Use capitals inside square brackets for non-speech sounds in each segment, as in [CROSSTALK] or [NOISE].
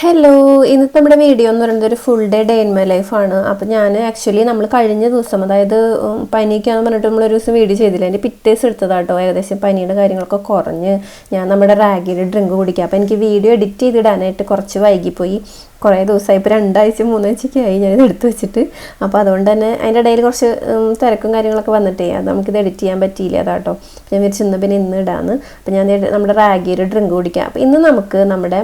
Hello ഇന്നത്തെ നമ്മുടെ video എന്ന് പറയുന്നത് ഒരു full day day in my ലൈഫാണ് അപ്പോൾ ഞാൻ ആക്ച്വലി നമ്മൾ കഴിഞ്ഞ ദിവസം അതായത് പനിക്കാന്ന് പറഞ്ഞിട്ട് നമ്മൾ ഒരു ദിവസം വീഡിയോ ചെയ്തില്ല. എന്റെ പിറ്റേസ് എടുത്തതാട്ടോ. ഏകദേശം പനിയുടെ കാര്യങ്ങളൊക്കെ കുറഞ്ഞ് ഞാൻ നമ്മുടെ റാഗിൽ ഡ്രിങ്ക് കുടിക്കുക അപ്പോൾ എനിക്ക് വീഡിയോ എഡിറ്റ് ചെയ്തിടാനായിട്ട് കുറച്ച് വൈകിപ്പോയി. കുറേ ദിവസമായി. ഇപ്പോൾ രണ്ടാഴ്ച മൂന്നാഴ്ചയൊക്കെ ആയി ഞാനിത് എടുത്തു വെച്ചിട്ട്. അപ്പോൾ അതുകൊണ്ട് തന്നെ അതിന്റെ ഇടയിൽ കുറച്ച് തിരക്കും കാര്യങ്ങളൊക്കെ വന്നിട്ടേ അത് നമുക്കിത് എഡിറ്റ് ചെയ്യാൻ പറ്റിയില്ല അതാട്ടോ. ഞാൻ വിചാരിച്ചു ഇന്ന് പിന്നെ ഇന്ന് ഇടാന്ന്. അപ്പം ഞാൻ നമ്മുടെ റാഗിയുടെ ഡ്രിങ്ക് കുടിക്കാം. അപ്പോൾ ഇന്ന് നമുക്ക് നമ്മുടെ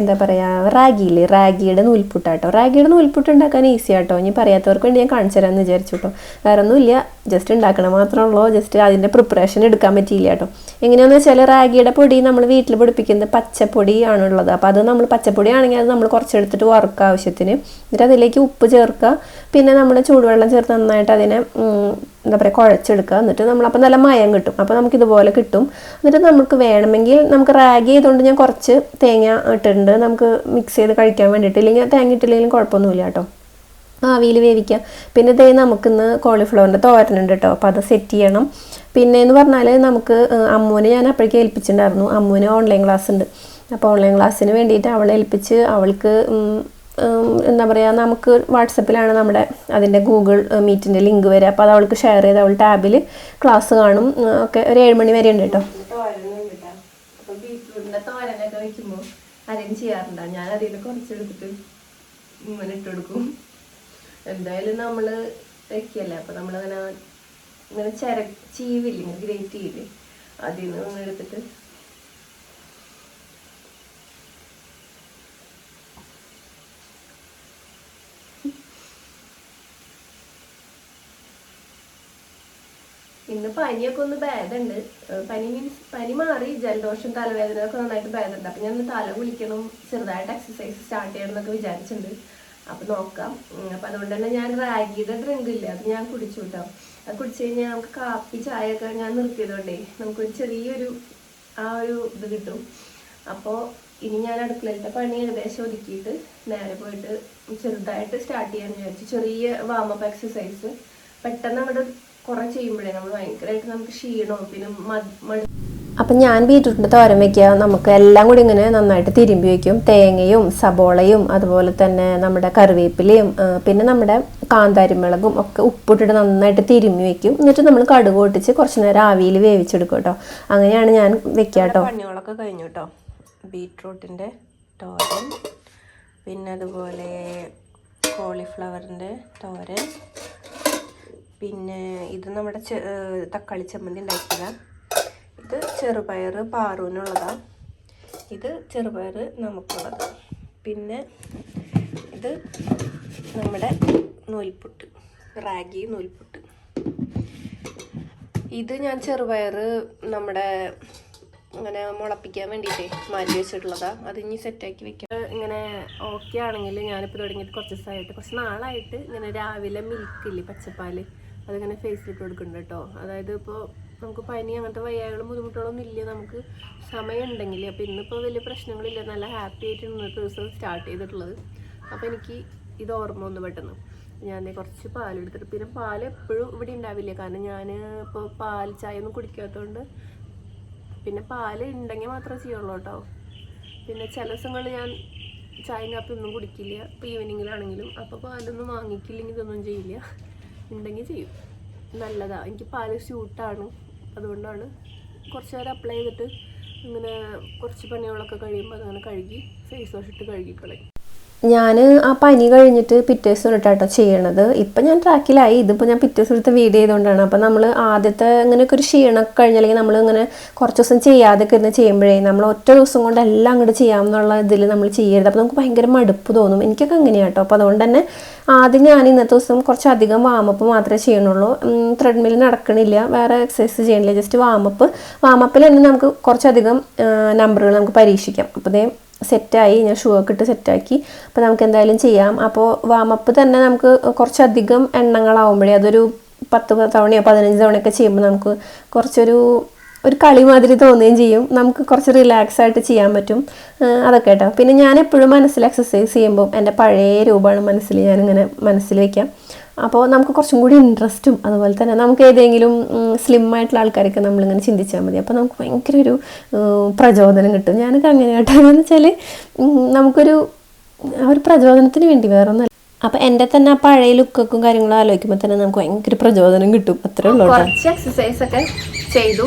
എന്താ പറയുക റാഗിയിൽ റാഗിയുടെ നൂൽപ്പുട്ടാട്ടോ റാഗിയുടെ നൂൽപുട്ട് ഉണ്ടാക്കാൻ ഈസി ആട്ടോ. ഇനി പറയാത്തവർക്ക് വേണ്ടി ഞാൻ കാണിച്ചു തരാമെന്ന് വിചാരിച്ചു കേട്ടോ വേറെ ഒന്നുമില്ല ജസ്റ്റ് ഉണ്ടാക്കണം. മാത്രമേ ഉള്ളൂ. ജസ്റ്റ് അതിന്റെ പ്രിപ്പറേഷൻ എടുക്കാൻ പറ്റിയില്ല കേട്ടോ എങ്ങനെയാണെന്ന് വെച്ചാൽ റാഗിയുടെ പൊടി നമ്മൾ വീട്ടിൽ പൊടിപ്പിക്കുന്നത് പച്ചപ്പൊടിയാണുള്ളത്. അപ്പോൾ അത് നമ്മൾ പച്ചപ്പൊടി ആണെങ്കിൽ അത് നമ്മൾ കുറച്ചെടുത്തിട്ട് വറുക്കുക ആവശ്യത്തിന്. എന്നിട്ട് അതിലേക്ക് ഉപ്പ് ചേർക്കുക. പിന്നെ നമ്മൾ ചൂടുവെള്ളം ചേർത്ത് നന്നായിട്ട് അതിനെ എന്താ പറയുക കുഴച്ചെടുക്കുക. എന്നിട്ട് നമ്മളപ്പോൾ നല്ല മയം കിട്ടും. അപ്പോൾ നമുക്ക് ഇതുപോലെ കിട്ടും. എന്നിട്ട് നമുക്ക് വേണമെങ്കിൽ നമുക്ക് റാഗ് ചെയ്തുകൊണ്ട് ഞാൻ കുറച്ച് തേങ്ങ ഇട്ടിട്ടുണ്ട്. നമുക്ക് മിക്സ് ചെയ്ത് കഴിക്കാൻ വേണ്ടിയിട്ട്. ഇല്ലെങ്കിൽ തേങ്ങ ഇട്ടില്ലെങ്കിലും കുഴപ്പമൊന്നുമില്ല കേട്ടോ. ആവിയിൽ വേവിക്കുക. പിന്നെ ദേ നമുക്കിന്ന് കോളിഫ്ലവറിന്റെ തോരനുണ്ട് കേട്ടോ. അപ്പോൾ അത് സെറ്റ് ചെയ്യണം. പിന്നെ എന്ന് പറഞ്ഞാൽ നമുക്ക് അമ്മൂനെ ഞാൻ അപ്പോഴേക്കും ഏൽപ്പിച്ചിട്ടുണ്ടായിരുന്നു. അമ്മൂന് ഓൺലൈൻ ക്ലാസ് ഉണ്ട്. അപ്പോൾ ഓൺലൈൻ ക്ലാസ്സിന് വേണ്ടിയിട്ട് അവളെ ഏൽപ്പിച്ച് അവൾക്ക് എന്താ പറയുക നമുക്ക് വാട്സപ്പിലാണ് നമ്മുടെ അതിന്റെ ഗൂഗിൾ മീറ്റിന്റെ ലിങ്ക് വരിക. അപ്പോൾ അത് അവൾക്ക് ഷെയർ ചെയ്ത് അവൾ ടാബിൽ ക്ലാസ് കാണും. ഒക്കെ ഒരു ഏഴ് മണി വരെ ഉണ്ട് കേട്ടോ. തോരനൊക്കെ ഞാൻ കുറച്ചെടുത്തിട്ട് ഇട്ട് കൊടുക്കും എന്തായാലും നമ്മൾ വെക്കല്ലേ? അപ്പം നമ്മളങ്ങനെ ഇങ്ങനെ ചീവില്ലേ? ഇങ്ങനെ ഗ്രേറ്റ് ചെയ്യില്ലേ? അതിൽ നിന്ന് എടുത്തിട്ട് ഇന്ന് പനിയൊക്കെ ഒന്ന് ഭേദമുണ്ട് പനി മീൻസ് പനി മാറി ജലദോഷം തലവേദന ഒക്കെ നന്നായിട്ട് ഭേദമുണ്ട് അപ്പൊ ഞാൻ തല കുളിക്കണം ചെറുതായിട്ട് എക്സസൈസ് സ്റ്റാർട്ട് ചെയ്യണം എന്നൊക്കെ വിചാരിച്ചിട്ടുണ്ട് അപ്പൊ നോക്കാം. അപ്പം അതുകൊണ്ട് തന്നെ ഞാൻ റാഗിയുടെ ഡ്രിങ്ക് ഇല്ല അത് ഞാൻ കുടിച്ചു കേട്ടോ അത് കുടിച്ചു കഴിഞ്ഞാൽ നമുക്ക് കാപ്പി ചായ ഒക്കെ ഞാൻ നിർത്തിയതുകൊണ്ടേ നമുക്കൊരു ചെറിയൊരു ആ ഒരു ഇത് കിട്ടും. അപ്പോൾ ഇനി ഞാൻ അടുക്കളയിലത്തെ പണി ഏകദേശം ഒതുക്കിയിട്ട് നേരെ പോയിട്ട് ചെറുതായിട്ട് സ്റ്റാർട്ട് ചെയ്യാൻ വിചാരിച്ചു. ചെറിയ വാമപ്പ് എക്സസൈസ് പെട്ടെന്ന് അങ്ങോട്ട് കുറെ ചെയ്യുമ്പോഴേ നമ്മൾ ഭയങ്കരമായിട്ട് നമുക്ക് ക്ഷീണവും പിന്നെ മട്- അപ്പം ഞാൻ ബീറ്റ്റൂട്ടിന്റെ തോരൻ വയ്ക്കുക നമുക്ക് എല്ലാം കൂടി ഇങ്ങനെ നന്നായിട്ട് തിരുമ്പി വയ്ക്കും. തേങ്ങയും സബോളയും അതുപോലെ തന്നെ നമ്മുടെ കറിവേപ്പിലയും പിന്നെ നമ്മുടെ കാന്താരിമുളകും ഒക്കെ ഉപ്പിട്ടിട്ട് നന്നായിട്ട് തിരുമ്മി വയ്ക്കും. എന്നിട്ട് നമ്മൾ കടുക് പൊട്ടിച്ച് കുറച്ച് നേരം ആവിയിൽ വേവിച്ചെടുക്കും കേട്ടോ. അങ്ങനെയാണ് ഞാൻ വെക്കുക കേട്ടോ. പണികളൊക്കെ കഴിഞ്ഞു കേട്ടോ. ബീറ്റ്റൂട്ടിന്റെ തോരൻ പിന്നെ അതുപോലെ കോളിഫ്ലവറിന്റെ തോരൻ പിന്നെ ഇത് നമ്മുടെ തക്കാളി ചമ്മന്തി ഉണ്ടാക്കിയതാണ് ഇത് ചെറുപയർ പാറൂനുള്ളതാണ് ഇത് ചെറുപയർ നമുക്കുള്ളത്. പിന്നെ ഇത് നമ്മുടെ നൂൽപുട്ട് റാഗി നൂൽപുട്ട്. ഇത് ഞാൻ ചെറുപയർ നമ്മുടെ അങ്ങനെ മുളപ്പിക്കാൻ വേണ്ടിയിട്ടേ മാറ്റി വെച്ചിട്ടുള്ളതാണ് അത് ഇനി സെറ്റാക്കി വെക്കാം. ഇങ്ങനെ ഓക്കെ ആണെങ്കിൽ ഞാനിപ്പോൾ തുടങ്ങിയിട്ട് കുറച്ച് ദിവസമായിട്ട് കുറച്ച് നാളായിട്ട് ഇങ്ങനെ രാവിലെ മിൽക്കില്ലേ പച്ചപ്പാൽ? അതിങ്ങനെ ഫേസിലിട്ട് കൊടുക്കുന്നുണ്ട് കേട്ടോ അതായത് ഇപ്പോൾ നമുക്ക് പനി അങ്ങനത്തെ വയ്യാകളും ബുദ്ധിമുട്ടുകളൊന്നും ഇല്ല നമുക്ക് സമയമുണ്ടെങ്കിൽ അപ്പോൾ ഇന്നിപ്പോൾ വലിയ പ്രശ്നങ്ങളില്ല. നല്ല ഹാപ്പി ആയിട്ട് ഇന്നത്തെ ദിവസം സ്റ്റാർട്ട് ചെയ്തിട്ടുള്ളത്. അപ്പോൾ എനിക്ക് ഇത് ഓർമ്മ ഒന്ന് പെട്ടെന്ന്. ഞാൻ കുറച്ച് പാലെടുത്തിട്ട് പിന്നെ പാൽ എപ്പോഴും ഇവിടെ ഉണ്ടാവില്ല? കാരണം ഞാൻ ഇപ്പോൾ പാൽ ചായ ഒന്നും കുടിക്കാത്തതുകൊണ്ട് പിന്നെ പാൽ ഉണ്ടെങ്കിൽ മാത്രമേ ചെയ്യുള്ളൂ കേട്ടോ പിന്നെ ചില ദിവസങ്ങളിൽ ഞാൻ ചായയും കാപ്പി ഒന്നും കുടിക്കില്ല. ഇപ്പോൾ ഈവനിങ്ങിലാണെങ്കിലും അപ്പോൾ പാലൊന്നും വാങ്ങിക്കില്ലെങ്കിൽ ഇതൊന്നും ചെയ്യില്ല. ഉണ്ടെങ്കിൽ ചെയ്യും. നല്ലതാണ് എനിക്ക് പാൽ സ്യൂട്ടാണ്. അതുകൊണ്ടാണ് കുറച്ച് നേരം അപ്ലൈ ചെയ്തിട്ട് ഇങ്ങനെ കുറച്ച് പണികളൊക്കെ കഴിയുമ്പോൾ അതങ്ങനെ കഴുകി ഫേസ് വാഷ് ഇട്ട് കഴുകിക്കളയും ഞാൻ ആ പനി കഴിഞ്ഞിട്ട് പിറ്റേ ദിവസം ചെയ്യണത്. ഇപ്പം ഞാൻ ട്രാക്കിലായി. ഇതിപ്പോൾ ഞാൻ പിറ്റേ ദിവസം എടുത്ത് വീഡിയോ ചെയ്തുകൊണ്ടാണ് അപ്പം നമ്മൾ ആദ്യത്തെ ഇങ്ങനെയൊക്കെ ഒരു ക്ഷീണമൊക്കെ കഴിഞ്ഞല്ലെങ്കിൽ നമ്മൾ ഇങ്ങനെ കുറച്ച് ദിവസം ചെയ്യാതൊക്കെ ഇരുന്ന് ചെയ്യുമ്പോഴേ നമ്മൾ ഒറ്റ ദിവസം കൊണ്ട് എല്ലാം അങ്ങോട്ട് ചെയ്യാമെന്നുള്ള ഇതിൽ നമ്മൾ ചെയ്യരുത്. അപ്പോൾ നമുക്ക് ഭയങ്കര മടുപ്പ് തോന്നും. എനിക്കൊക്കെ അങ്ങനെയാട്ടോ. അപ്പോൾ അതുകൊണ്ട് തന്നെ ആദ്യം ഞാൻ ഇന്നത്തെ ദിവസം കുറച്ചധികം വാമപ്പ് മാത്രമേ ചെയ്യണുള്ളൂ. ത്രെഡ്മിൽ നടക്കണില്ല. വേറെ എക്സസൈസ് ചെയ്യണില്ല. ജസ്റ്റ് വാമപ്പ് വാമപ്പിൽ തന്നെ നമുക്ക് കുറച്ചധികം നമ്പറുകൾ നമുക്ക് പരീക്ഷിക്കാം. അപ്പോൾ സെറ്റായി ഞാൻ ഷൂ ഒക്കെ ഇട്ട് സെറ്റാക്കി. അപ്പോൾ നമുക്ക് എന്തായാലും ചെയ്യാം. അപ്പോൾ വാമപ്പ് തന്നെ നമുക്ക് കുറച്ചധികം എണ്ണങ്ങളാവുമ്പോഴേ അതൊരു പത്ത് തവണയോ പതിനഞ്ച് തവണയൊക്കെ ചെയ്യുമ്പോൾ നമുക്ക് കുറച്ചൊരു ഒരു കളി മാതിരി തോന്നുകയും ചെയ്യും. നമുക്ക് കുറച്ച് റിലാക്സ് ആയിട്ട് ചെയ്യാൻ പറ്റും. അതൊക്കെ കേട്ടോ. പിന്നെ ഞാൻ എപ്പോഴും മനസ്സിൽ എക്സസൈസ് ചെയ്യുമ്പോൾ എന്റെ പഴയ രൂപമാണ് മനസ്സിൽ. ഞാനിങ്ങനെ മനസ്സിൽ വയ്ക്കാം. അപ്പോൾ നമുക്ക് കുറച്ചും കൂടി ഇൻട്രസ്റ്റും അതുപോലെ തന്നെ നമുക്ക് ഏതെങ്കിലും സ്ലിം ആയിട്ടുള്ള ആൾക്കാരൊക്കെ നമ്മളിങ്ങനെ ചിന്തിച്ചാൽ മതി. അപ്പോൾ നമുക്ക് ഭയങ്കര ഒരു പ്രചോദനം കിട്ടും. ഞാനൊക്കെ അങ്ങനെ കേട്ടോ. എന്ന് വെച്ചാൽ നമുക്കൊരു ഒരു പ്രചോദനത്തിന് വേണ്ടി വേറെ ഒന്നല്ല അപ്പൊ എന്റെ തന്നെ ആ പഴയ ലുക്കൊക്കെ കാര്യങ്ങളും ആലോചിക്കുമ്പോൾ തന്നെ നമുക്ക് ഭയങ്കര പ്രചോദനം കിട്ടും. അത്രേ ഉള്ളൂ കുറച്ച് എക്സസൈസ് ഒക്കെ ചെയ്തു.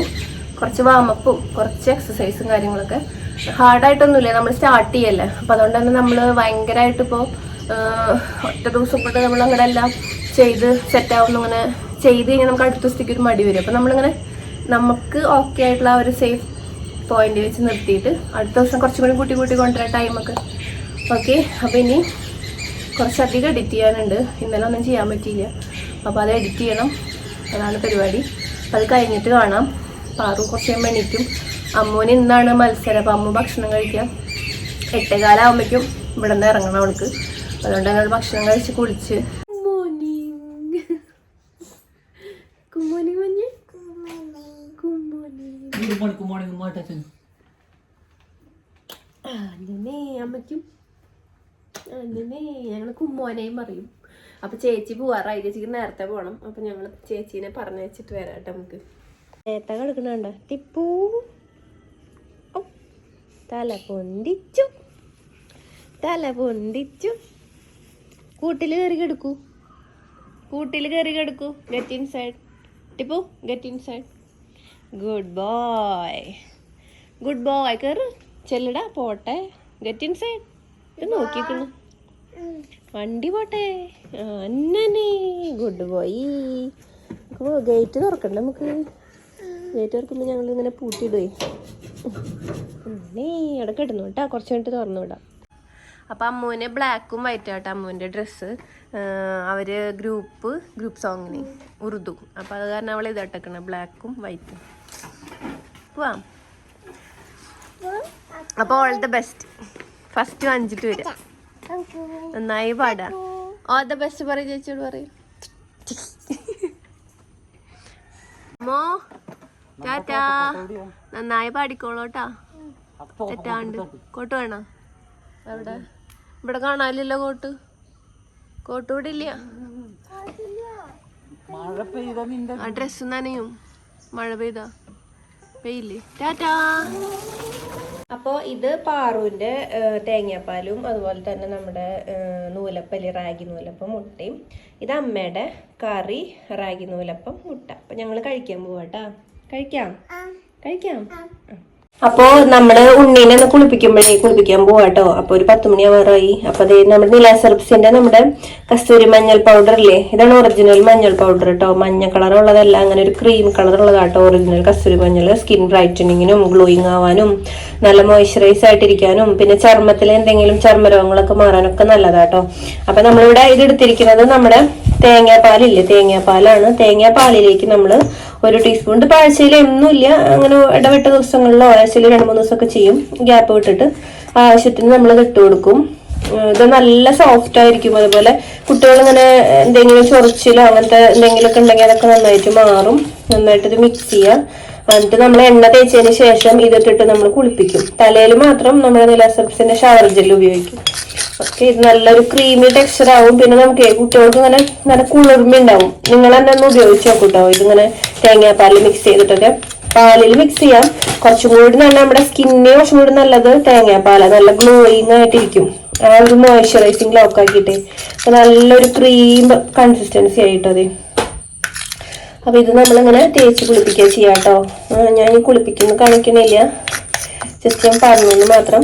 കുറച്ച് വാമപ്പും കുറച്ച് എക്സസൈസും കാര്യങ്ങളൊക്കെ. ഹാർഡായിട്ടൊന്നുമില്ല നമ്മൾ സ്റ്റാർട്ട് ചെയ്യല്ലേ? അപ്പം അതുകൊണ്ട് തന്നെ നമ്മൾ ഭയങ്കരമായിട്ട് ഇപ്പോൾ ഒറ്റ ദിവസം കൊണ്ട് നമ്മൾ അങ്ങനെ എല്ലാം ചെയ്ത് സെറ്റാവുന്നു അങ്ങനെ ചെയ്ത് കഴിഞ്ഞാൽ നമുക്ക് അടുത്ത ദിവസത്തേക്ക് ഒരു മടി വരും. അപ്പം നമ്മളിങ്ങനെ നമുക്ക് ഓക്കെ ആയിട്ടുള്ള ഒരു സേഫ് പോയിന്റ് വെച്ച് നിർത്തിയിട്ട് അടുത്ത ദിവസം കുറച്ചും കൂടി കൂട്ടി കൂട്ടി കൊണ്ടുവരാൻ ടൈമൊക്കെ ഓക്കെ അപ്പോൾ ഇനി കുറച്ചധികം എഡിറ്റ് ചെയ്യാനുണ്ട്. ഇന്നലെ ഒന്നും ചെയ്യാൻ പറ്റിയില്ല. അപ്പോൾ അത് എഡിറ്റ് ചെയ്യണം. അതാണ് പരിപാടി. അത് കഴിഞ്ഞിട്ട് കാണാം. പാറു കുറച്ച് കഴിയുമ്പോൾ എണീക്കും. അമ്മൂന് ഇന്നാണ് മത്സരം. അപ്പോൾ അമ്മ ഭക്ഷണം കഴിക്കാം. എട്ടേകാലാകുമ്പോഴേക്കും ഇവിടെ നിന്ന് ഇറങ്ങണം അവൾക്ക്. അതുകൊണ്ട് ഞങ്ങൾ ഭക്ഷണം കഴിച്ച് കുളിച്ച് Morning, Tachan. അങ്ങനെ അമ്മയ്ക്കും. അങ്ങനെ ഞങ്ങൾ കുമ്മോനെയും പറയും. അപ്പൊ ചേച്ചി പോവാറായി ചേച്ചിക്ക് നേരത്തെ പോണം. അപ്പൊ ഞങ്ങൾ ചേച്ചീനെ പറഞ്ഞയച്ചിട്ട് വരാം കേട്ടോ നമുക്ക്. നേരത്തെ കിടക്കണുണ്ടോ? ടിപ്പു. തല പൊന്തിച്ചു. തല പൊന്തിച്ചു. കൂട്ടിൽ കയറി കിടക്കൂ. കൂട്ടിൽ കയറി കിടക്കൂ. Get inside Tippu get inside good boy good boy കയറ് ചെല്ലടാ പോട്ടെ. ഗെറ്റ് ഇൻ സൈഡ് ഇത് നോക്കിക്കണു. വണ്ടി പോട്ടെ. അന്നനെ. ഗുഡ് ബോയ് ഗേറ്റ് തുറക്കണ്ട നമുക്ക്. ഗേറ്റ് തുറക്കുമ്പോൾ ഞങ്ങൾ ഇങ്ങനെ പൂട്ടിയിടുവേ. അന്നേ അവിടെ കിടന്നു കേട്ടോ. കുറച്ച് കഴിഞ്ഞിട്ട് തുറന്നു വിടാം. അപ്പം അമ്മൂന് ബ്ലാക്കും വൈറ്റും ആട്ടോ അമ്മൂന്റെ ഡ്രസ്സ് അവർ ഗ്രൂപ്പ് ഗ്രൂപ്പ് സോങ്ങിന് ഉറുദു. അപ്പം അത് കാരണം അവൾ ഇതട്ടക്കണം ബ്ലാക്കും വൈറ്റും പോവാം അപ്പോൾ ഓൾ ദ ബെസ്റ്റ് ഫസ്റ്റ് വാങ്ങിച്ചിട്ട് വരാം. നന്നായി പാടാ. ഓൾ ദ ബെസ്റ്റ് പറയും ചേച്ചിയോട് പറയും. അമ്മോ ടാറ്റാ. നന്നായി പാടിക്കോളൂട്ടാ. തെറ്റാണ്ട്. കോട്ട് വേണോ? എവിടെ? ഇവിടെ കാണാനില്ലല്ലോ കോട്ട്. കോട്ട് ഇവിടെ ഇല്ല. മഴ പെയ്ത നിന്റെ ആ ഡ്രസ്സ് നനയും. മഴ പെയ്താ. പെയ്യില്ലേ ടാറ്റാ. അപ്പോൾ ഇത് പാറുവിന്റെ തേങ്ങാപ്പാലും അതുപോലെ തന്നെ നമ്മുടെ നൂലപ്പലി നൂലപ്പല്ലി റാഗി നൂലപ്പം മുട്ടയും. ഇത് അമ്മയുടെ കറി റാഗി നൂലപ്പം മുട്ട. അപ്പം ഞങ്ങൾ കഴിക്കാൻ പോവാട്ടാ. കഴിക്കാം? കഴിക്കാം? അപ്പോ നമ്മൾ ഉണ്ണീനെ ഒന്ന് കുളിപ്പിക്കുമ്പോഴേ കുളിപ്പിക്കാൻ പോവാട്ടോ അപ്പൊ ഒരു പത്ത് മണിയാവാറായി അപ്പൊ അതേ നമ്മുടെ നിലാസർപ്സിന്റെ നമ്മുടെ കസ്തൂരി മഞ്ഞൾ പൗഡർ ഇല്ലേ? ഇതാണ് ഒറിജിനൽ മഞ്ഞൾ പൗഡർ കേട്ടോ മഞ്ഞ കളർ ഉള്ളതല്ല അങ്ങനെ ഒരു ക്രീം കളർ ഉള്ളതാട്ടോ ഒറിജിനൽ കസ്തൂരി മഞ്ഞൾ സ്കിൻ ബ്രൈറ്റനിങ്ങിനും ഗ്ലോയിങ് ആവാനും നല്ല മോയ്സ്ചറൈസ് ആയിട്ടിരിക്കാനും പിന്നെ ചർമ്മത്തിലെ എന്തെങ്കിലും ചർമ്മരോഗങ്ങളൊക്കെ മാറാനൊക്കെ നല്ലതാട്ടോ അപ്പൊ നമ്മളിവിടെ ഇത് എടുത്തിരിക്കുന്നത് നമ്മുടെ തേങ്ങാപ്പാലില്ലേ? തേങ്ങാപ്പാലാണ്. തേങ്ങാപ്പാലിലേക്ക് നമ്മൾ ഒരു ടീസ്പൂൺ ഇത് ആഴ്ചയിൽ ഒന്നുമില്ല അങ്ങനെ ഇടവിട്ട ദിവസങ്ങളിലോ ആഴ്ചയിൽ രണ്ട് മൂന്ന് ദിവസമൊക്കെ ചെയ്യും. ഗ്യാപ്പ് വിട്ടിട്ട് ആവശ്യത്തിന് നമ്മൾ ഇട്ട് കൊടുക്കും. ഇത് നല്ല സോഫ്റ്റ് ആയിരിക്കും. അതുപോലെ കുട്ടികൾ ഇങ്ങനെ എന്തെങ്കിലും ചൊറിച്ചിലോ അങ്ങനത്തെ എന്തെങ്കിലുമൊക്കെ ഉണ്ടെങ്കിൽ അതൊക്കെ നന്നായിട്ട് മാറും. നന്നായിട്ട് ഇത് മിക്സ് ചെയ്യാം എന്നിട്ട് നമ്മൾ എണ്ണ തേച്ചതിന് ശേഷം ഇതിട്ടിട്ട് നമ്മൾ കുളിപ്പിക്കും. തലയിൽ മാത്രം നമ്മൾ നിലാസർപ്സിന്റെ ഷവർ ജെൽ ഉപയോഗിക്കും. ഓക്കെ ഇത് നല്ലൊരു ക്രീമി ടെക്സ്ചർ ആവും. പിന്നെ നമുക്ക് കുട്ടികൾക്ക് ഇങ്ങനെ നല്ല കുളിർമ ഉണ്ടാവും. നിങ്ങൾ തന്നെ ഒന്ന് ഉപയോഗിച്ച് നോക്കൂട്ടോ. ഇതിങ്ങനെ തേങ്ങാപ്പാലിൽ മിക്സ് ചെയ്തിട്ടൊക്കെ. പാലിൽ മിക്സ് ചെയ്യാം. കുറച്ചും കൂടി നല്ല നമ്മുടെ സ്കിന്നിന് കുറച്ചും കൂടി നല്ലത് തേങ്ങാപ്പാല നല്ല ഗ്ലോയിങ് ആയിട്ടിരിക്കും. ആ ഒരു മോയ്സ്ചറൈസിങ് ലോക്ക് ആക്കിയിട്ട് അപ്പൊ നല്ലൊരു ക്രീം കൺസിസ്റ്റൻസി ആയിട്ടത് അപ്പൊ ഇത് നമ്മളിങ്ങനെ തേച്ച് കുളിപ്പിക്കുക ചെയ്യാട്ടോ. ഞാൻ ഈ കുളിപ്പിക്കുന്നു കാണിക്കണില്ല. ജസ്റ്റ് ഞാൻ പറഞ്ഞു മാത്രം.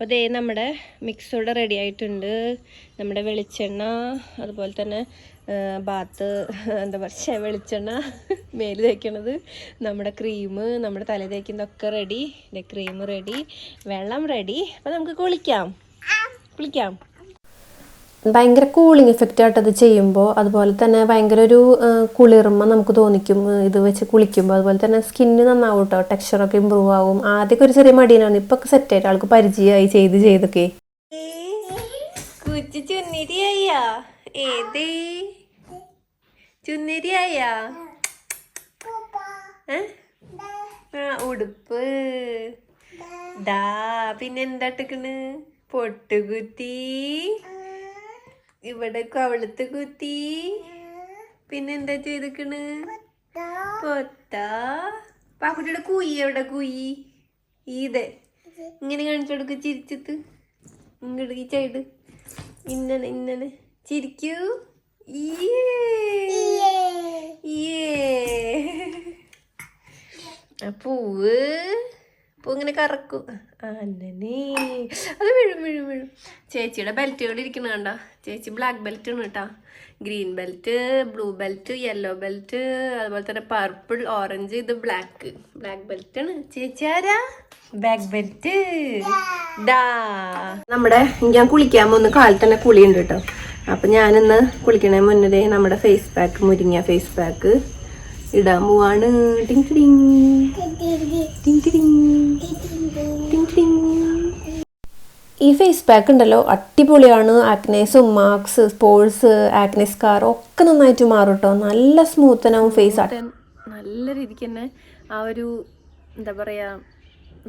അപ്പോൾ ദേ നമ്മുടെ മിക്സ് ഇവിടെ റെഡി ആയിട്ടുണ്ട്. നമ്മുടെ വെളിച്ചെണ്ണ അതുപോലെ തന്നെ ബാത്ത് എന്താ പറയുക വെളിച്ചെണ്ണ മേൽ തേക്കണത്. നമ്മുടെ ക്രീം നമ്മുടെ തല തേക്കുന്നതൊക്കെ റെഡി ക്രീം റെഡി വെള്ളം റെഡി അപ്പോൾ നമുക്ക് കുളിക്കാം. കുളിക്കാം. ഭയങ്കര കൂളിംഗ് എഫക്റ്റ് ആയിട്ട് അത് ചെയ്യുമ്പോൾ അതുപോലെ തന്നെ ഭയങ്കര ഒരു കുളിർമ നമുക്ക് തോന്നിക്കും ഇത് വെച്ച് കുളിക്കുമ്പോൾ അതുപോലെ തന്നെ സ്കിന്ന് നന്നാവും കേട്ടോ ടെക്സ്ചറൊക്കെ ഇമ്പ്രൂവ് ആവും. ആദ്യമൊക്കെ ഒരു ചെറിയ മടിയാണ്. ഇപ്പൊ ഒക്കെ സെറ്റ് ആയിട്ട് ആൾക്ക് പരിചയമായി ചെയ്ത് ചെയ്തൊക്കെ. ഉടുപ്പ്. ദാ പിന്നെ എന്താട്ടിക്കണ് പൊട്ടുകുത്തി. ഇവിടെ കവളത്ത് കുത്തി. പിന്നെ എന്താ ചെയ്തിക്കണ്? പൊത്ത. പാക്കുട്ടിയുടെ കുയി എവിടെ? കുയി. ഇത്. ഇങ്ങനെ കാണിച്ചു കൊടുക്ക ചിരിച്ചിട്ട്. ഇങ്ങോട്ട് ഈ സൈഡ് ഇന്നനെ ഇന്നനെ ചിരിക്കൂ. പൂവ്. പൂ ഇങ്ങനെ കറക്കും. അന്നേ അത് വീഴും വീഴും വീഴും. ചേച്ചിയുടെ ബെൽറ്റുകൾ ഇരിക്കുന്ന കണ്ട? ചേച്ചി ബ്ലാക്ക് ബെൽറ്റ് ആണ് കേട്ടോ. Green belt blue belt yellow belt അതുപോലെ തന്നെ പർപ്പിൾ ഓറഞ്ച് ഇത് ബ്ലാക്ക് ബ്ലാക്ക് ബെൽറ്റ് ആണ്. ചേച്ചി ആരാ? ബ്ലാക്ക് ബെൽറ്റ് ഡാ. നമ്മുടെ ഞാൻ കുളിക്കാൻ പോകുന്ന കാലത്ത് തന്നെ കുളിയുണ്ട് കേട്ടോ. അപ്പൊ ഞാനിന്ന് കുളിക്കണേ മുന്നേ നമ്മുടെ ഫേസ് പാക്ക് മുരിങ്ങ ഫേസ് പാക്ക് ഇടാൻ പോവാണ് ടിങ്. ടിങ് ടിങ്. ടിങ് ടിങ്. ഈ ഫേസ് പാക്ക് ഉണ്ടല്ലോ അടിപൊളിയാണ്. ആക്നേസും മാർക്സ് സ്പോൾസ് ആക്നേസ് കാർ ഒക്കെ നന്നായിട്ട് മാറും കേട്ടോ നല്ല സ്മൂത്തനാവും ഫേസ് നല്ല രീതിക്ക് തന്നെ ആ ഒരു എന്താ പറയുക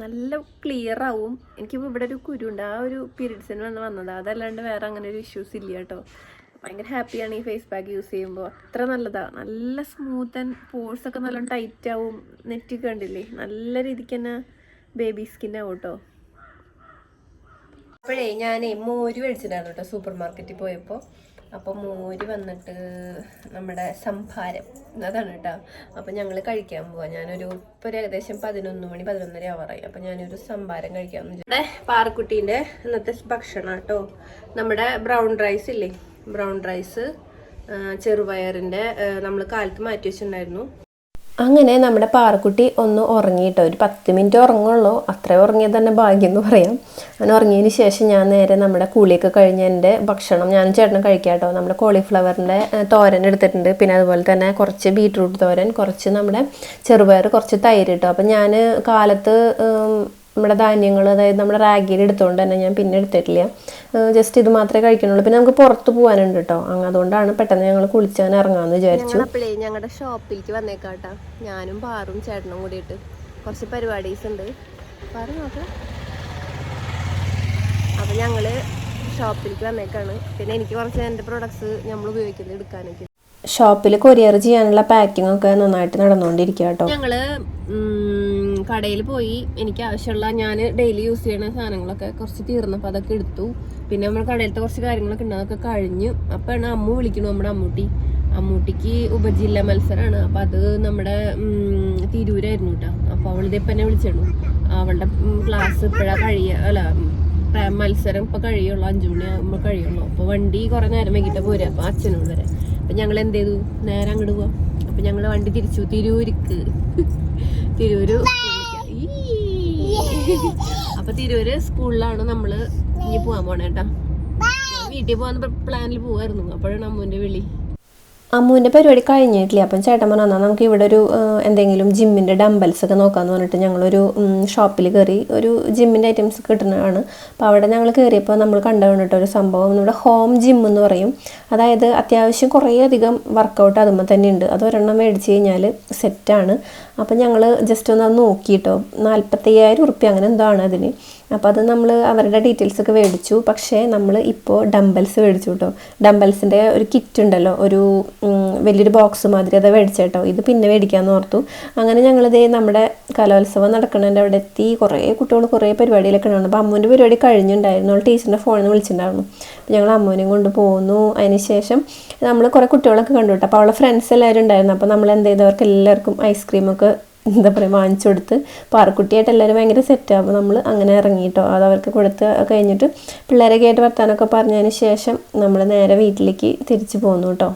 നല്ല ക്ലിയർ ആവും. എനിക്കിപ്പോൾ ഇവിടെ ഒരു കുരുണ്ട്. ആ ഒരു പീരീഡ്സിന് വന്ന് വന്നതാണ് അതല്ലാണ്ട് വേറെ അങ്ങനെ ഒരു ഇഷ്യൂസ് ഇല്ല കേട്ടോ ഭയങ്കര ഹാപ്പിയാണ് ഈ ഫേസ് പാക്ക് യൂസ് ചെയ്യുമ്പോൾ. അത്ര നല്ലതാണ് നല്ല സ്മൂത്ത് ആൻഡ് പോഴ്സ് ഒക്കെ നല്ല ടൈറ്റ് ആവും. നെറ്റ് കണ്ടില്ലേ? നല്ല രീതിക്ക് തന്നെ ബേബി സ്കിൻ ആവും കേട്ടോ അപ്പോഴേ ഞാൻ മോര് മേടിച്ചിട്ടുണ്ടായിരുന്നു കേട്ടോ സൂപ്പർ മാർക്കറ്റിൽ പോയപ്പോൾ അപ്പോൾ മോര് വന്നിട്ട് നമ്മുടെ സംഭാരം. അതാണ് കേട്ടോ അപ്പോൾ ഞങ്ങൾ കഴിക്കാൻ പോവാം. ഞാനൊരു ഇപ്പോൾ ഒരു ഏകദേശം പതിനൊന്ന് മണി പതിനൊന്നര ആവാറായി അപ്പോൾ ഞാനൊരു സംഭാരം കഴിക്കാമെന്ന് വിചാരിച്ചു. ഇവിടെ പാറക്കുട്ടീന്റെ ഇന്നത്തെ ഭക്ഷണം കേട്ടോ നമ്മുടെ ബ്രൗൺ റൈസ് ഇല്ലേ? ബ്രൗൺ റൈസ് ചെറുപയറിന്റെ നമ്മൾ കാലത്ത് മാറ്റി വെച്ചിട്ടുണ്ടായിരുന്നു. അങ്ങനെ നമ്മുടെ പാറക്കുട്ടി ഒന്ന് ഉറങ്ങിയിട്ടോ. ഒരു പത്ത് മിനിറ്റ് ഉറങ്ങുള്ളൂ. അത്ര ഉറങ്ങിയത് തന്നെ ഭാഗ്യം എന്ന് പറയാം. അങ്ങനെ ഉറങ്ങിയതിന് ശേഷം ഞാൻ നേരെ നമ്മുടെ കൂളിയൊക്കെ കഴിഞ്ഞ് എന്റെ ഭക്ഷണം ഞാനും ചേട്ടനും കഴിക്കാട്ടോ. നമ്മുടെ കോളിഫ്ലവറിന്റെ തോരൻ എടുത്തിട്ടുണ്ട്. പിന്നെ അതുപോലെ തന്നെ കുറച്ച് ബീട്രൂട്ട് തോരൻ കുറച്ച് നമ്മുടെ ചെറുപയർ കുറച്ച് തൈര് കേട്ടോ അപ്പം ഞാൻ കാലത്ത് നമ്മുടെ ധാന്യങ്ങൾ അതായത് നമ്മുടെ റാഗിയിൽ എടുത്തുകൊണ്ട് തന്നെ ഞാൻ പിന്നെ എടുത്തിട്ടില്ല. ജസ്റ്റ് ഇത് മാത്രമേ കഴിക്കുന്നുള്ളൂ. പിന്നെ നമുക്ക് പുറത്ത് പോകാനുണ്ട് കേട്ടോ അങ്ങ് അതുകൊണ്ടാണ് പെട്ടെന്ന് ഞങ്ങൾ കുളിച്ചാൻ ഇറങ്ങാമെന്ന് വിചാരിച്ചു. അപ്പോഴേ ഞങ്ങളുടെ ഷോപ്പിലേക്ക് വന്നേക്കാട്ടാ. ഞാനും ബാറും ചേട്ടനും കൂടിയിട്ട്. കുറച്ച് പരിപാടീസ് ഉണ്ട് അപ്പൊ നോക്കാം. അപ്പം ഞങ്ങൾ ഷോപ്പിലേക്ക് വന്നേക്കാണ്. പിന്നെ എനിക്ക് കുറച്ച് എന്റെ പ്രോഡക്ട്സ് നമ്മൾ ഉപയോഗിക്കുന്നത് എടുക്കാനൊക്കെ. ഷോപ്പിൽ കൊറിയർ ചെയ്യാനുള്ള പാക്കിംഗ് ഒക്കെ നന്നായിട്ട് നടന്നുകൊണ്ടിരിക്കുക കേട്ടോ ഞങ്ങൾ കടയിൽ പോയി എനിക്ക് ആവശ്യമുള്ള ഞാൻ ഡെയിലി യൂസ് ചെയ്യുന്ന സാധനങ്ങളൊക്കെ കുറച്ച് തീർന്നപ്പോൾ അതൊക്കെ എടുത്തു. പിന്നെ നമ്മൾ കടയിലത്തെ കുറച്ച് കാര്യങ്ങളൊക്കെ ഉണ്ട് അതൊക്കെ കഴിഞ്ഞു. അപ്പോഴാണ് അമ്മു വിളിക്കണു നമ്മുടെ അമ്മൂട്ടി. അമ്മൂട്ടിക്ക് ഉപജില്ല മത്സരമാണ് അപ്പം അത് നമ്മുടെ തിരൂരായിരുന്നു കേട്ടോ അപ്പോൾ അവളിതിപ്പം എന്നെ വിളിച്ചിരുന്നു അവളുടെ ക്ലാസ് ഇപ്പോഴാണ് കഴിയ അല്ല മത്സരം ഇപ്പം കഴിയുള്ളൂ. അഞ്ചു മണി ആകുമ്പോൾ കഴിയുള്ളൂ. അപ്പോൾ വണ്ടി കുറേ നേരം വൈകിട്ട് പോരുക അപ്പോൾ അച്ഛനോട് വരെ. അപ്പം ഞങ്ങൾ എന്ത് ചെയ്തു? നേരെ അങ്ങോട്ട് പോവാം. അപ്പം ഞങ്ങൾ വണ്ടി തിരിച്ചു. തിരൂരിക്ക്. [LAUGHS] തിരൂര്. [LAUGHS] അപ്പൊ തിരൂര് സ്കൂളിലാണ് നമ്മൾ ഇനി പോവാൻ പോണേട്ടാ വീട്ടിൽ പോവാൻ പ്ലാനിൽ പോവായിരുന്നു. അപ്പോഴാണ് അമ്മുവിന്റെ വിളി. അമ്മുവിന്റെ പരിപാടി കഴിഞ്ഞിട്ടില്ല? അപ്പം ചേട്ടൻ പറഞ്ഞു എന്നാൽ നമുക്ക് ഇവിടെ ഒരു എന്തെങ്കിലും ജിമ്മിന്റെ ഡംബൽസ് ഒക്കെ നോക്കാമെന്ന് പറഞ്ഞിട്ട് ഞങ്ങളൊരു ഷോപ്പിൽ കയറി ഒരു ജിമ്മിന്റെ ഐറ്റംസ് കിട്ടുന്നതാണ്. അപ്പോൾ അവിടെ ഞങ്ങൾ കയറിയപ്പോൾ നമ്മൾ കണ്ടു കേട്ടോ ഒരു സംഭവം. നമ്മുടെ ഹോം ജിം എന്ന് പറയും. അതായത് അത്യാവശ്യം കുറേ അധികം വർക്കൗട്ട് അതുമ്പോൾ തന്നെ ഉണ്ട്. അത് ഒരെണ്ണം മേടിച്ച് കഴിഞ്ഞാൽ സെറ്റാണ് അപ്പം ഞങ്ങൾ ജസ്റ്റ് ഒന്ന് നോക്കിയിട്ടോ നാൽപ്പത്തയ്യായിരം ഉറുപ്പ്യ അങ്ങനെ എന്തോ ആണ് അതിന്. അപ്പോൾ അത് നമ്മൾ അവരുടെ ഡീറ്റെയിൽസ് ഒക്കെ മേടിച്ചു. പക്ഷേ നമ്മൾ ഇപ്പോൾ ഡംബൽസ് മേടിച്ചു കേട്ടോ ഡംബൽസിന്റെ ഒരു കിറ്റ് ഉണ്ടല്ലോ. ഒരു വലിയൊരു ബോക്സ് മാതിരി അത് മേടിച്ചേട്ടോ ഇത് പിന്നെ മേടിക്കാമെന്ന് ഓർത്തു. അങ്ങനെ ഞങ്ങളിത് നമ്മുടെ കലോത്സവം നടക്കണതിന്റെ അവിടെ എത്തി. കുറേ കുട്ടികൾ കുറേ പരിപാടിയിലൊക്കെ ഉണ്ടായിരുന്നു. അപ്പോൾ അമ്മൂന്റെ പരിപാടി കഴിഞ്ഞിട്ടുണ്ടായിരുന്നു അവൾ ടീച്ചറിന്റെ ഫോണിൽ നിന്ന് വിളിച്ചിട്ടുണ്ടായിരുന്നു. അപ്പോൾ ഞങ്ങൾ അമ്മൂനെയും കൊണ്ട് പോന്നു. അതിനുശേഷം നമ്മൾ കുറേ കുട്ടികളൊക്കെ കണ്ടു കേട്ടോ അപ്പോൾ അവളെ ഫ്രണ്ട്സ് എല്ലാവരും ഉണ്ടായിരുന്നു. അപ്പോൾ നമ്മൾ എന്ത് ചെയ്തു അവർക്ക് എല്ലാവർക്കും ഐസ്ക്രീമൊക്കെ എന്താ പറയുക വാങ്ങിച്ചു കൊടുത്ത് പാറക്കുട്ടിയായിട്ട് എല്ലാവരും ഭയങ്കര സെറ്റാണ് അപ്പോൾ നമ്മൾ അങ്ങനെ ഇറങ്ങിയിട്ടോ അത് അവർക്ക് കൊടുത്ത് കഴിഞ്ഞിട്ട് പിള്ളേരൊക്കെ ആയിട്ട് വർത്താനൊക്കെ പറഞ്ഞതിന് ശേഷം നമ്മൾ നേരെ വീട്ടിലേക്ക് തിരിച്ചു പോന്നു കേട്ടോ.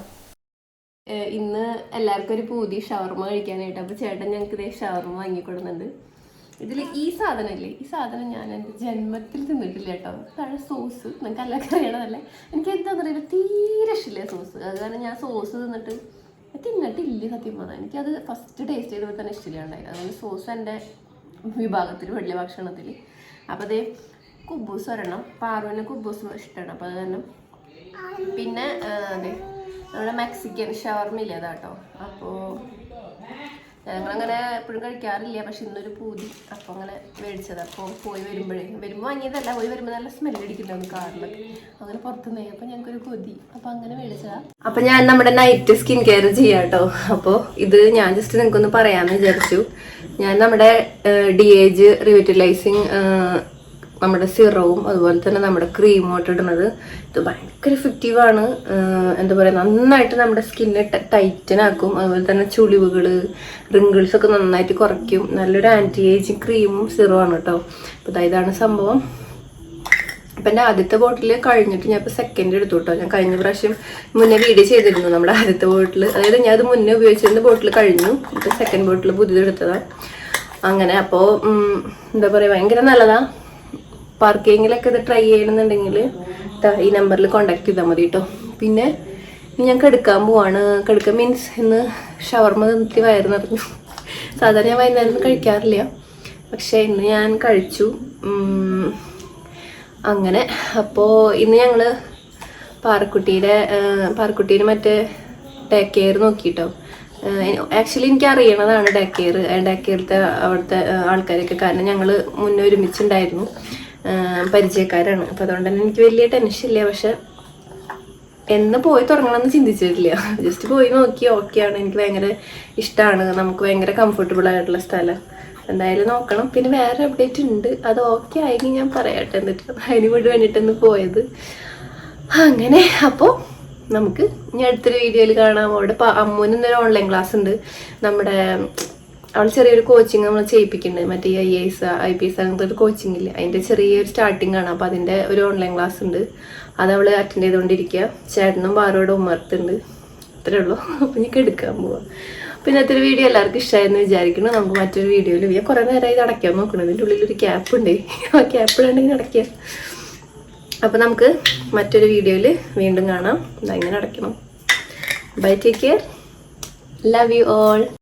ഇന്ന് എല്ലാവർക്കും ഒരു പൂതി ഷവർമ കഴിക്കാനായിട്ട്. അപ്പോൾ ചേട്ടൻ ഞങ്ങൾക്ക് ഇതേ ഷവർമ വാങ്ങിക്കൊടുന്നുണ്ട് ഇതിൽ ഈ സാധനം ഇല്ലേ ഈ സാധനം ഞാൻ എന്റെ ജന്മത്തിൽ തിന്നിട്ടില്ല കേട്ടോ. താഴെ സോസ്. നിങ്ങൾക്ക് എല്ലാവർക്കും അറിയണതല്ലേ? എനിക്ക് എന്താണെന്നറിയില്ല തീരെ ഇഷ്ടമില്ല സോസ്. അത് കാരണം ഞാൻ സോസ് തിന്നിട്ട് തിന്നിട്ടില്ല സത്യം പറഞ്ഞാൽ എനിക്കത് ഫസ്റ്റ് ടേസ്റ്റ് ചെയ്തപ്പോൾ തന്നെ ഇഷ്ടമില്ല ഉണ്ടായി അതുകൊണ്ട് സോസ് എന്റെ വിഭാഗത്തിൽ വലിയ ഭക്ഷണത്തിൽ അപ്പോൾ അതേ കുബൂസ് വരണം പാറുവിന് കുബൂസ് ഇഷ്ടമാണ് അപ്പോൾ അത് തന്നെ. പിന്നെ അതെ നമ്മുടെ മെക്സിക്കൻ ഷവർമില്ല അതാട്ടോ. അപ്പോൾ ഞങ്ങളങ്ങനെ എപ്പോഴും കഴിക്കാറില്ല. പക്ഷെ ഇന്നൊരു പൂതി. അപ്പോൾ അങ്ങനെ മേടിച്ചത്. അപ്പോൾ പോയി വരുമ്പോഴേ. വരുമ്പോൾ വാങ്ങിയതല്ല. പോയി വരുമ്പോൾ നല്ല സ്മെല്ല് അടിക്കുന്നുണ്ട് കാറിലൊക്കെ അങ്ങനെ പുറത്തുനിന്ന് അപ്പോൾ ഞങ്ങൾക്കൊരു കൊതി. അപ്പോൾ അങ്ങനെ മേടിച്ചതാ. അപ്പോൾ ഞാൻ നമ്മുടെ നൈറ്റ് സ്കിൻ കെയർ ചെയ്യാം കേട്ടോ അപ്പോൾ ഇത് ഞാൻ ജസ്റ്റ് നിങ്ങൾക്കൊന്ന് പറയാമെന്ന് വിചാരിച്ചു. ഞാൻ നമ്മുടെ ഡി ഏജ് റിവിറ്റലൈസിങ് നമ്മുടെ സിറവും അതുപോലെ തന്നെ നമ്മുടെ ക്രീമും ആയിട്ട് ഇടുന്നത് ഇത് ഭയങ്കര എഫക്റ്റീവാണ് എന്താ പറയുക നന്നായിട്ട് നമ്മുടെ സ്കിന്നെ ടൈറ്റൻ ആക്കും. അതുപോലെ തന്നെ ചുളിവുകൾ റിങ്കിൾസ് ഒക്കെ നന്നായിട്ട് കുറയ്ക്കും. നല്ലൊരു ആന്റി ഏജിങ് ക്രീമും സിറവും ആണ് കേട്ടോ അപ്പോൾ ഇതാണ് സംഭവം. അപ്പം എന്റെ ആദ്യത്തെ ബോട്ടിൽ കഴിഞ്ഞിട്ട് ഞാൻ ഇപ്പോൾ സെക്കൻഡ് എടുത്തു കേട്ടോ ഞാൻ കഴിഞ്ഞ പ്രാവശ്യം മുന്നേ വീഡിയോ ചെയ്തിരുന്നു നമ്മുടെ ആദ്യത്തെ ബോട്ടിൽ അതായത് ഞാൻ അത് മുന്നേ ഉപയോഗിച്ചിരുന്ന ബോട്ടിൽ കഴിഞ്ഞു. ഇപ്പോൾ സെക്കൻഡ് ബോട്ടിൽ പുതിയത് എടുത്തതാണ് അങ്ങനെ അപ്പോൾ എന്താ പറയുക ഭയങ്കര നല്ലതാ. പാർക്കിങ്ങിലൊക്കെ ഇത് ട്രൈ ചെയ്യണമെന്നുണ്ടെങ്കിൽ ഈ നമ്പറിൽ കോണ്ടാക്ട് ചെയ്താൽ മതി കേട്ടോ പിന്നെ ഞാൻ കെടുക്കാൻ പോവാണ്. കെടുക്കാൻ മീൻസ് ഇന്ന് ഷവർമ്മ തിന്നിട്ട് വയറ് നിറഞ്ഞു. സാധാരണ ഞാൻ വൈകുന്നേരം കഴിക്കാറില്ല. പക്ഷേ ഇന്ന് ഞാൻ കഴിച്ചു. അങ്ങനെ. അപ്പോൾ ഇന്ന് ഞങ്ങൾ പാറക്കുട്ടിയുടെ പാറക്കുട്ടീനെ മറ്റേ ടേക്ക് കെയർ നോക്കിയിട്ടോ ആക്ച്വലി എനിക്ക് അറിയണതാണ് ഡേ കെയർ ഡേ കെയറിലത്തെ അവിടുത്തെ ആൾക്കാരൊക്കെ. കാരണം ഞങ്ങൾ മുന്നേ ഒരുമിച്ചുണ്ടായിരുന്നു. പരിചയക്കാരാണ്. അപ്പം അതുകൊണ്ട് തന്നെ എനിക്ക് വലിയ ടെൻഷൻ ഇല്ല. പക്ഷെ എന്ന് പോയി തുടങ്ങണമെന്ന് ചിന്തിച്ചിട്ടില്ല. ജസ്റ്റ് പോയി നോക്കി. ആണ്. എനിക്ക് ഭയങ്കര ഇഷ്ടമാണ് നമുക്ക് ഭയങ്കര കംഫർട്ടബിൾ ആയിട്ടുള്ള സ്ഥലം. എന്തായാലും നോക്കണം. പിന്നെ വേറെ അപ്ഡേറ്റ് ഉണ്ട്. അത് ഓക്കെ ആയെങ്കിൽ ഞാൻ പറയട്ടെ. എന്നിട്ട് അതിന് വേണ്ടി വേണ്ടിയിട്ടൊന്ന് പോയത്. അങ്ങനെ. അപ്പോൾ നമുക്ക് ഇനി അടുത്തൊരു വീഡിയോയിൽ കാണാം. അവിടെ അമ്മൂന് ഓൺലൈൻ ക്ലാസ് ഉണ്ട്. നമ്മുടെ അവൾ ചെറിയൊരു കോച്ചിങ് നമ്മൾ ചെയ്യിപ്പിക്കുന്നുണ്ട്. മറ്റേ I S I P S അങ്ങനത്തെ ഒരു കോച്ചിങ് ഇല്ല? അതിന്റെ ചെറിയൊരു സ്റ്റാർട്ടിംഗ് ആണ്. അപ്പോൾ അതിന്റെ ഒരു ഓൺലൈൻ ക്ലാസ് ഉണ്ട്. അത് അവൾ അറ്റൻഡ് ചെയ്തുകൊണ്ടിരിക്കുക ചേട്ടനും ബാറോട് ഉമ്മർത്തുണ്ട് അത്രേ ഉള്ളൂ. അപ്പം എനിക്ക് എടുക്കാൻ പോവാം. പിന്നെ അത്ര വീഡിയോ എല്ലാവർക്കും ഇഷ്ടമായെന്ന് വിചാരിക്കുന്നു. നമുക്ക് മറ്റൊരു വീഡിയോയിൽ ഞാൻ കുറേ നേരമായി ഇത് അടയ്ക്കാൻ നോക്കണം. ഇതിന്റെ ഉള്ളിൽ ഒരു ക്യാപ്പ് ഉണ്ട്. ആ ക്യാപ്പ് ഉണ്ടെങ്കിൽ അടയ്ക്കാം. അപ്പോൾ നമുക്ക് മറ്റൊരു വീഡിയോയിൽ വീണ്ടും കാണാം. ഇങ്ങനെ അടയ്ക്കണം. Bye take care love you all